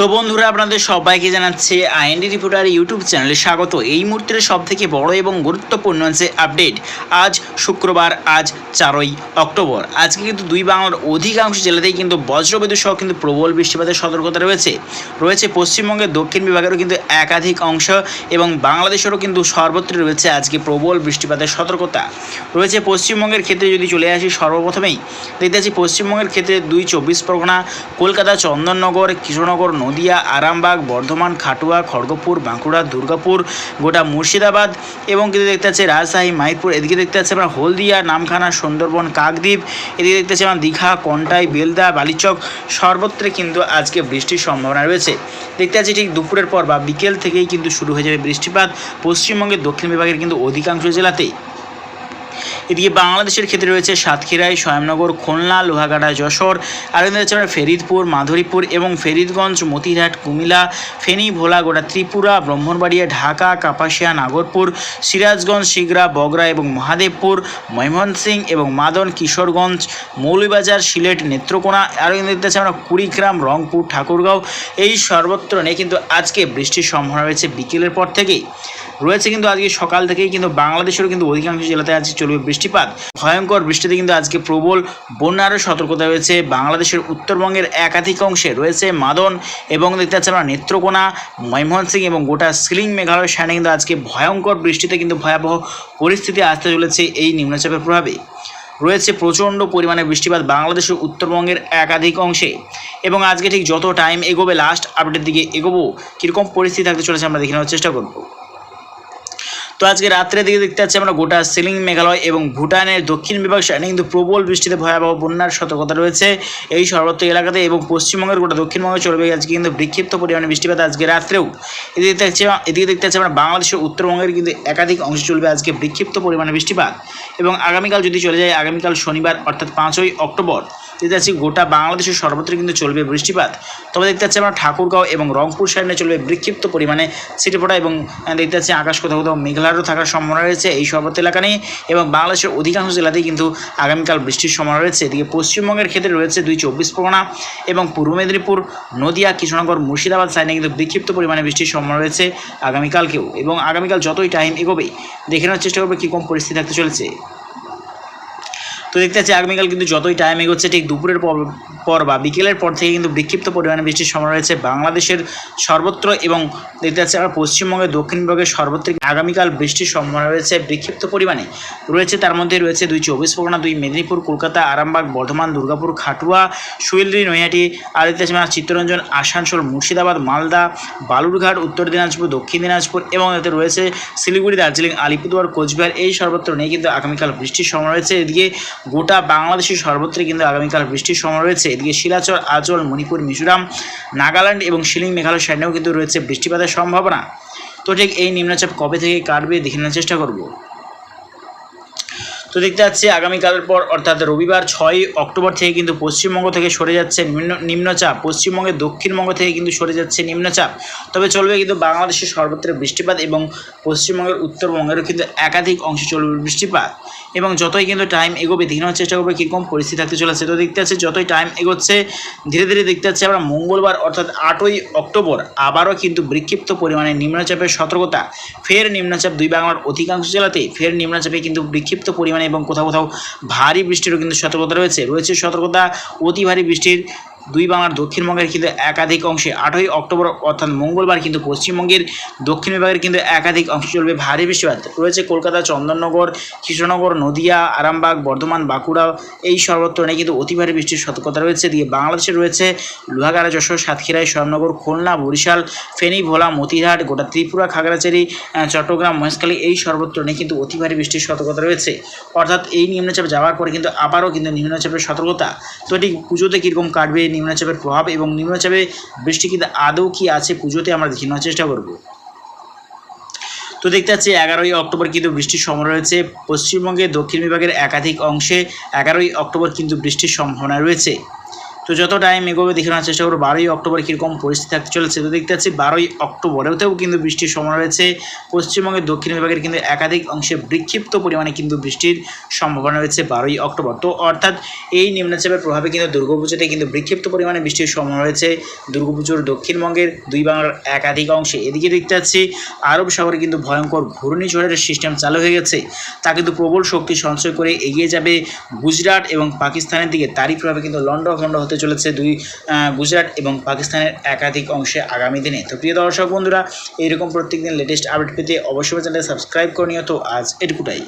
তো বন্ধুরা, আপনাদের সবাইকে জানাচ্ছে আইএনডি রিপোর্টার ইউটিউব চ্যানেলে স্বাগত। এই মুহূর্তের সব থেকে বড় এবং গুরুত্বপূর্ণ হচ্ছে আপডেট। আজ শুক্রবার, আজ চারই অক্টোবর। আজকে কিন্তু দুই বাংলার অধিকাংশ জেলাতেই কিন্তু বজ্রবিদ্যুৎ সহ কিন্তু প্রবল বৃষ্টিপাতের সতর্কতা রয়েছে। রয়েছে পশ্চিমবঙ্গের, দক্ষিণ বিভাগেরও কিন্তু একাধিক অংশ এবং বাংলাদেশেরও কিন্তু সর্বত্র রয়েছে আজকে প্রবল বৃষ্টিপাতের সতর্কতা। রয়েছে পশ্চিমবঙ্গের ক্ষেত্রে যদি চলে আসি সর্বপ্রথমেই, দেখতে পাচ্ছি পশ্চিমবঙ্গের ক্ষেত্রে দুই চব্বিশ পরগনা, কলকাতা, চন্দননগর, কৃষ্ণনগর নদিয়া, আরামবাগ, বর্ধমান, খাটুয়া, খড়গপুর, বাঁকুড়া, দুর্গাপুর, গোটা মুর্শিদাবাদ এবং কিন্তু দেখতে পাচ্ছি রাজশাহী মাইপুর এদিকে দেখতে পাচ্ছি আমরা হলদিয়া, নামখানা, সুন্দরবন, কাকদ্বীপ, এদিকে দেখতে পাচ্ছি আমরা দীঘা, কন্টাই, বেলদা, বালিচক, সর্বত্রে কিন্তু আজকে বৃষ্টির সম্ভাবনা রয়েছে। দেখতে পাচ্ছি ঠিক দুপুরের পর বা বিকেল থেকেই কিন্তু শুরু হয়ে যাবে বৃষ্টিপাত। পশ্চিমবঙ্গের দক্ষিণ বিভাগের কিন্তু অধিকাংশ জেলাতেই। এদিকে বাংলাদেশের ক্ষেত্রে রয়েছে সাতক্ষীরাই স্বয়ংনগর খুলনা লোহাগাড়া যশোর আর আমরা ফেরিদপুর, মাধুরীপুর এবং ফেরিদগঞ্জ, মতিরহাট কুমিলা ফেনী ভোলা গোটা ত্রিপুরা, ব্রাহ্মণবাড়িয়া, ঢাকা, কাপাসিয়া, নাগরপুর, সিরাজগঞ্জ, শিগরা বগরা এবং মহাদেবপুর ময়মনসিং এবং মাদন, কিশোরগঞ্জ, মৌলভীবাজার, সিলেট, নেত্রকোনা আর এখানে দেখতে পাচ্ছি আমরা কুড়িগ্রাম, রংপুর, ঠাকুরগাঁও, এই সর্বত্র নেই কিন্তু আজকে বৃষ্টির সম্ভাবনা রয়েছে বিকেলের পর থেকেই। রয়েছে কিন্তু আজকে সকাল থেকেই কিন্তু বাংলাদেশেরও কিন্তু অধিকাংশ জেলাতে আজকে চলবে বৃষ্টিপাত। ভয়ঙ্কর বৃষ্টিতে কিন্তু আজকে প্রবল বন্যারও সতর্কতা রয়েছে। বাংলাদেশের উত্তরবঙ্গের একাধিক অংশে রয়েছে মাদন এবং দেখতে পাচ্ছি আমরা নেত্রকোনা ময়মনসিং এবং গোটা সিলিং মেঘালয় সেখানে কিন্তু আজকে ভয়ঙ্কর বৃষ্টিতে কিন্তু ভয়াবহ পরিস্থিতি আসতে চলেছে এই নিম্নচাপের প্রভাবে। রয়েছে প্রচণ্ড পরিমাণে বৃষ্টিপাত বাংলাদেশের উত্তরবঙ্গের একাধিক অংশে। এবং আজকে ঠিক যত টাইম এগোবে লাস্ট আপডেটের দিকে এগোবো, কীরকম পরিস্থিতি থাকতে চলেছে আমরা দেখে নেওয়ার চেষ্টা করব। তো আজকে রাত্রের দিকে দেখতে পাচ্ছি আমরা গোটা সিলিং মেঘালয় এবং ভুটানের দক্ষিণ বিভাগ সেখানে কিন্তু প্রবল বৃষ্টিতে ভয়াবহ বন্যার সতর্কতা রয়েছে। এই সর্বত্র এলাকাতে এবং পশ্চিমবঙ্গের গোটা দক্ষিণবঙ্গে চলবে। আজকে কিন্তু বিক্ষিপ্ত পরিমাণে বৃষ্টিপাত আজকে রাত্রেও। এদিকে দেখতে পাচ্ছি, এদিকে দেখতে পাচ্ছি আমরা বাংলাদেশের উত্তরবঙ্গের কিন্তু একাধিক অংশে চলবে আজকে বিক্ষিপ্ত পরিমাণে বৃষ্টিপাত। এবং আগামীকাল যদি চলে যায়, আগামীকাল শনিবার অর্থাৎ পাঁচই অক্টোবর দেখতে পাচ্ছি গোটা বাংলাদেশের সর্বত্র কিন্তু চলবে বৃষ্টিপাত। তবে দেখতে পাচ্ছি আমরা ঠাকুরগাঁও এবং রংপুর সাইডে চলবে বিক্ষিপ্ত পরিমাণে ছিটেফোঁটা এবং দেখতে পাচ্ছি আকাশ কোথাও কোথাও মেঘলারও থাকার সম্ভাবনা রয়েছে এই সর্বত্র এলাকা নিয়ে এবং বাংলাদেশের অধিকাংশ জেলাতেই কিন্তু আগামীকাল বৃষ্টির সম্ভাবনা রয়েছে। এদিকে পশ্চিমবঙ্গের ক্ষেত্রে রয়েছে দুই চব্বিশ পরগনা এবং পূর্ব মেদিনীপুর, নদিয়া, কৃষ্ণনগর, মুর্শিদাবাদ সাইডে কিন্তু বিক্ষিপ্ত পরিমাণে বৃষ্টির সম্ভাবনা রয়েছে আগামীকালকেও এবং আগামীকাল যতই টাইম এগোবে দেখে নেওয়ার চেষ্টা করবে কীরকম পরিস্থিতি থাকতে চলেছে। তো দেখতে পাচ্ছি আগামীকাল কিন্তু যতই টাইম এগোচ্ছে, ঠিক দুপুরের পর বা বিকেলের পর থেকে কিন্তু বিক্ষিপ্ত পরিমাণে বৃষ্টির সম্ভাবনা রয়েছে বাংলাদেশের সর্বত্র এবং দেখতে পাচ্ছি আমরা পশ্চিমবঙ্গের, দক্ষিণবঙ্গের সর্বত্র আগামীকাল বৃষ্টির সম্ভাবনা রয়েছে। বিক্ষিপ্ত পরিমাণে রয়েছে, তার মধ্যে রয়েছে দুই চব্বিশ পরগনা, দুই মেদিনীপুর, কলকাতা, আরামবাগ, বর্ধমান, দুর্গাপুর, খাটুয়া সুইলদি নৈহাটি, আর দেখতে পাচ্ছি চিত্তরঞ্জন, আসানসোল, মুর্শিদাবাদ, মালদা, বালুরঘাট, উত্তর দিনাজপুর, দক্ষিণ দিনাজপুর এবং এতে রয়েছে শিলিগুড়ি, দার্জিলিং, আলিপুরদুয়ার, কোচবিহার, এই সর্বত্র নেই কিন্তু আগামীকাল বৃষ্টির সম্ভাবনা রয়েছে। এদিকে গোটা বাংলাদেশের সর্বত্রই কিন্তু আগামীকাল বৃষ্টির সময় রয়েছে। এদিকে শিলাচর আচল মণিপুর, মিজোরাম, নাগাল্যান্ড এবং শিলিং মেঘালয় সাইডেও কিন্তু রয়েছে বৃষ্টিপাতের সম্ভাবনা। তো ঠিক এই নিম্নচাপ কবে থেকে কাটবে দেখে নেওয়ার চেষ্টা করব। তো দেখতে পাচ্ছি আগামীকালের পর, অর্থাৎ রবিবার ছয় অক্টোবর থেকে কিন্তু পশ্চিমবঙ্গ থেকে সরে যাচ্ছে নিম্ন, নিম্নচাপ। পশ্চিমবঙ্গের দক্ষিণবঙ্গ থেকে কিন্তু সরে যাচ্ছে নিম্নচাপ। তবে চলবে কিন্তু বাংলাদেশের সর্বত্র বৃষ্টিপাত এবং পশ্চিমবঙ্গের উত্তরবঙ্গেরও কিন্তু একাধিক অংশে চলবে বৃষ্টিপাত। এবং যতই কিন্তু টাইম এগোবে দেখে নেওয়ার চেষ্টা করবে, কীরকম পরিস্থিতি থাকতে চলেছে, তো দেখতে পাচ্ছি যতই টাইম এগোচ্ছে, ধীরে ধীরে দেখতে পাচ্ছি আমরা মঙ্গলবার, অর্থাৎ আটই অক্টোবর, আবারও কিন্তু বিক্ষিপ্ত পরিমাণে নিম্নচাপের সতর্কতা। ফের নিম্নচাপ দুই বাংলার অধিকাংশ জেলাতেই, ফের নিম্নচাপে কিন্তু বিক্ষিপ্ত পরিমাণে এবং কোথাও কোথাও ভারী বৃষ্টিরও কিন্তু সতর্কতা রয়েছে। রয়েছে সতর্কতা অতি ভারী বৃষ্টির দুই বাংলার দক্ষিণবঙ্গের কিন্তু একাধিক অংশে আটই অক্টোবর অর্থাৎ মঙ্গলবার কিন্তু পশ্চিমবঙ্গের দক্ষিণ বিভাগের কিন্তু একাধিক অংশে চলবে ভারী বৃষ্টিপাত। রয়েছে কলকাতা, চন্দননগর, কৃষ্ণনগর, নদিয়া, আরামবাগ, বর্ধমান, বাঁকুড়া এই সর্বত্র কিন্তু অতি ভারী বৃষ্টির সতর্কতা রয়েছে। দিয়ে বাংলাদেশে রয়েছে লোহাগাড়া, যশোর সাতক্ষীরাই শ্যামনগর খুলনা, বরিশাল, ফেনী, ভোলা, মতিহাট, গোটা ত্রিপুরা, খাগড়াছড়ি চট্টগ্রাম, মহেশখালী এই সর্বত্র কিন্তু অতি ভারী বৃষ্টির সতর্কতা রয়েছে। অর্থাৎ এই নিম্নচাপ যাওয়ার পরে কিন্তু আবারও কিন্তু নিম্নচাপের সতর্কতা। তো ঠিক পুজোতে কীরকম কাটবে নিম্নচাপের প্রভাব এবং নিম্নচাপে বৃষ্টি কিন্তু আদৌ কি আছে পুজোতে আমরা দেখে নেওয়ার চেষ্টা করব। তো দেখতে পাচ্ছি এগারোই অক্টোবর কিন্তু বৃষ্টির সম্ভাবনা রয়েছে। পশ্চিমবঙ্গের দক্ষিণ বিভাগের একাধিক অংশে এগারোই অক্টোবর কিন্তু বৃষ্টির সম্ভাবনা রয়েছে। তো যত টাইম এগোবে দেখে নেওয়ার চেষ্টা করব। বারোই অক্টোবর কীরকম পরিস্থিতি থাকতে চলেছে তো দেখতে পাচ্ছি। বারোই অক্টোবরেতেও কিন্তু বৃষ্টির সম্ভাবনা রয়েছে। পশ্চিমবঙ্গের দক্ষিণ বিভাগের কিন্তু একাধিক অংশে বিক্ষিপ্ত পরিমাণে কিন্তু বৃষ্টির সম্ভাবনা রয়েছে বারোই অক্টোবর। তো অর্থাৎ এই নিম্নচাপের প্রভাবে কিন্তু দুর্গাপুজোতে কিন্তু বিক্ষিপ্ত পরিমাণে বৃষ্টির সম্ভাবনা রয়েছে। দুর্গাপুজোর দক্ষিণবঙ্গের দুই বাংলার একাধিক অংশে। এদিকে দেখতে পাচ্ছি, আরব সাগরে কিন্তু ভয়ঙ্কর ঘূর্ণিঝড়ের সিস্টেম চালু হয়ে গেছে। তা কিন্তু প্রবল শক্তি সঞ্চয় করে এগিয়ে যাবে গুজরাট এবং পাকিস্তানের দিকে। তারই প্রভাবে কিন্তু লন্ডভন্ড হতে চলেছে দুই গুজরাট এবং পাকিস্তানের একাধিক অংশে আগামী দিনে। তো প্রিয় দর্শক বন্ধুরা, এইরকম প্রত্যেকদিন লেটেস্ট আপডেট পেতে অবশ্যই চ্যানেলে সাবস্ক্রাইব করে তো আজ এটুকুটাই।